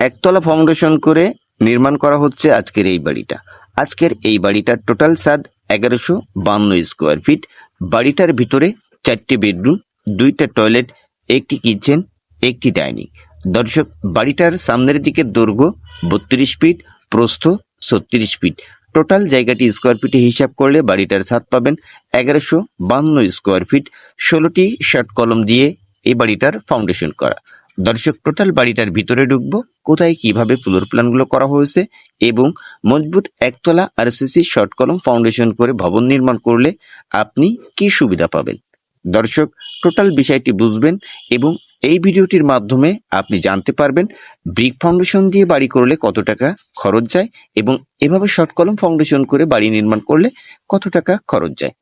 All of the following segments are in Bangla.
একতলা ফাউন্ডেশন করে নির্মাণ করা হচ্ছে আজকের এই বাড়িটা। আজকের এই বাড়িটার টোটাল সাদ এগারোশো বান্ন স্কোয়ার ফিট বাড়িটার ভিতরে চারটি বেডরুম দুইটা টয়লেট একটি কিচেন একটি ডাইনিং দর্শক, বাড়িটার সামনের দিকে দৈর্ঘ্য বত্রিশ ফিট প্রস্থ ছত্রিশ ফিট টোটাল জায়গাটি স্কোয়ার ফিটে হিসাব করলে বাড়িটার ছাদ পাবেন এগারোশো বান্ন স্কোয়ার ফিট ষোলোটি শর্ট কলম দিয়ে এই বাড়িটার ফাউন্ডেশন করা। দর্শক টোটাল বাড়িটার ভিতরে ঢুকবো, কোথায় কীভাবে ফ্লোর প্ল্যানগুলো করা হয়েছে এবং মজবুত একতলা আরসিসি শর্ট কলম ফাউন্ডেশন করে ভবন নির্মাণ করলে আপনি কি সুবিধা পাবেন? দর্শক টোটাল বিষয়টি বুঝবেন এবং এই ভিডিওটির মাধ্যমে আপনি জানতে পারবেন ব্রিক ফাউন্ডেশন দিয়ে বাড়ি করলে কত টাকা খরচ যায় এবং এভাবে শর্ট কলম ফাউন্ডেশন করে বাড়ি নির্মাণ করলে কত টাকা খরচ যায়।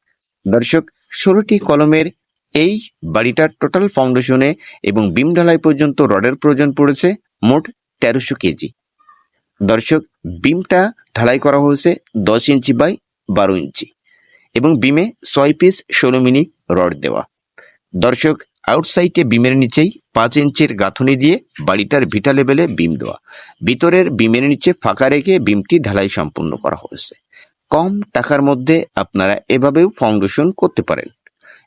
দর্শক, ষোলোটি কলমের এই বাড়িটার টোটাল ফাউন্ডেশনে এবং বিম ঢালাই পর্যন্ত রডের প্রয়োজন পড়েছে মোট তেরোশো কেজি। দর্শক, বিমটা ঢালাই করা হয়েছে দশ ইঞ্চি বাই বারো ইঞ্চি এবং বিমে ছয় পিস ষোলো মিনি রড দেওয়া। দর্শক আউটসাইডে বিমের নিচেই পাঁচ ইঞ্চির গাঁথনি দিয়ে বাড়িটার ভিটা লেভেলে বিম দেওয়া। ভিতরের বিমের নিচে ফাঁকা রেখে বিমটি ঢালাই সম্পূর্ণ করা হয়েছে। কম টাকার মধ্যে আপনারা এভাবেও ফাউন্ডেশন করতে পারেন।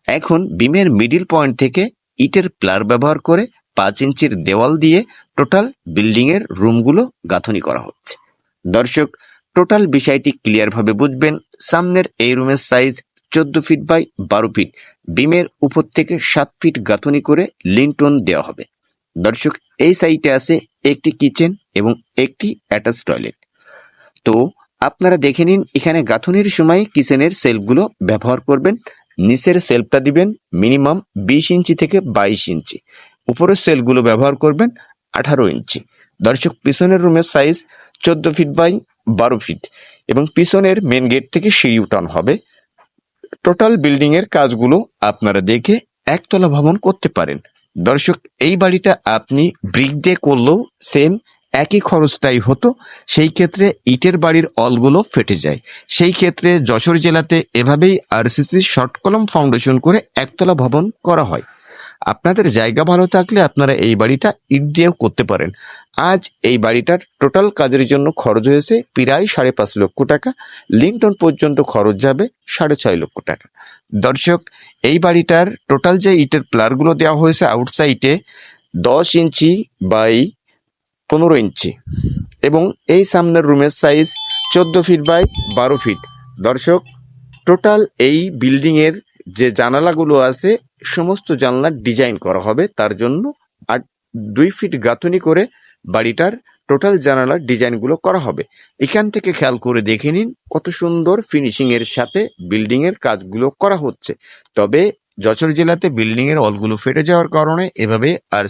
এখন বিমের মিডিল পয়েন্ট থেকে ইটের প্লার ব্যবহার করে পাঁচ ইঞ্চির দেওয়াল দিয়ে টোটাল বিল্ডিং এর রুমগুলো গাঁথনি করা হচ্ছে। দর্শক টোটাল বিষয়টি ক্লিয়ার ভাবে বুঝবেন। সামনের এই রুমের সাইজ চোদ্দ ফিট বাই বারো ফিট বিমের উপর থেকে সাত ফিট গাঁথনি করে লিনটন দেওয়া হবে। দর্শক, এই সাইটে আছে একটি কিচেন এবং একটি অ্যাটাচ টয়লেট তো, আপনারা দেখে নিন, এখানে গাঁথনির সময় কিচেনের সেলফগুলো ব্যবহার করবেন। নিচের সেলফটা দিবেন মিনিমাম বিশ ইঞ্চি থেকে বাইশ ইঞ্চি। উপরের সেলগুলো ব্যবহার করবেন আঠারো ইঞ্চি। দর্শক, পিছনের রুমের সাইজ চোদ্দ ফিট বাই বারো ফিট এবং পিছনের মেন গেট থেকে সিঁড়ি উঠানো হবে। টোটাল বিল্ডিং এর কাজগুলো আপনারা দেখে একতলা ভবন করতে পারেন। দর্শক, এই বাড়িটা আপনি ব্রিক দিয়ে করলেও সেম একই খরচটাই হতো, সেই ক্ষেত্রে ইটের বাড়ির অলগুলো ফেটে যায়। সেই ক্ষেত্রে যশোর জেলাতে এভাবেই আরসিসি শর্ট কলম ফাউন্ডেশন করে একতলা ভবন করা হয়। আপনাদের জায়গা ভালো থাকলে আপনারা এই বাড়িটা ইট দিয়েও করতে পারেন। আজ এই বাড়িটার টোটাল কাজের জন্য খরচ হয়েছে প্রায় সাড়ে পাঁচ লক্ষ টাকা লিংটন পর্যন্ত খরচ যাবে সাড়ে ছয় লক্ষ টাকা। দর্শক, এই বাড়িটার টোটাল যে ইটের প্লারগুলো দেওয়া হয়েছে আউটসাইডে দশ ইঞ্চি বাই পনেরো ইঞ্চি। এবং এই সামনের রুমের সাইজ চোদ্দ ফিট বাই বারো ফিট দর্শক টোটাল এই বিল্ডিং এর যে জানালাগুলো আছে, সমস্ত জানলার ডিজাইন করা হবে। তার জন্য আর দুই ফিট গাঁথনি করে বাড়িটার টোটাল জানালার ডিজাইনগুলো করা হবে। এখান থেকে খেয়াল করে দেখে নিন কত সুন্দর ফিনিশিং এর সাথে বিল্ডিং এর কাজগুলো করা হচ্ছে। তবে যশোর জেলাতে বিল্ডিং এর অলগুলো ফেটে যাওয়ার কারণে এভাবে আর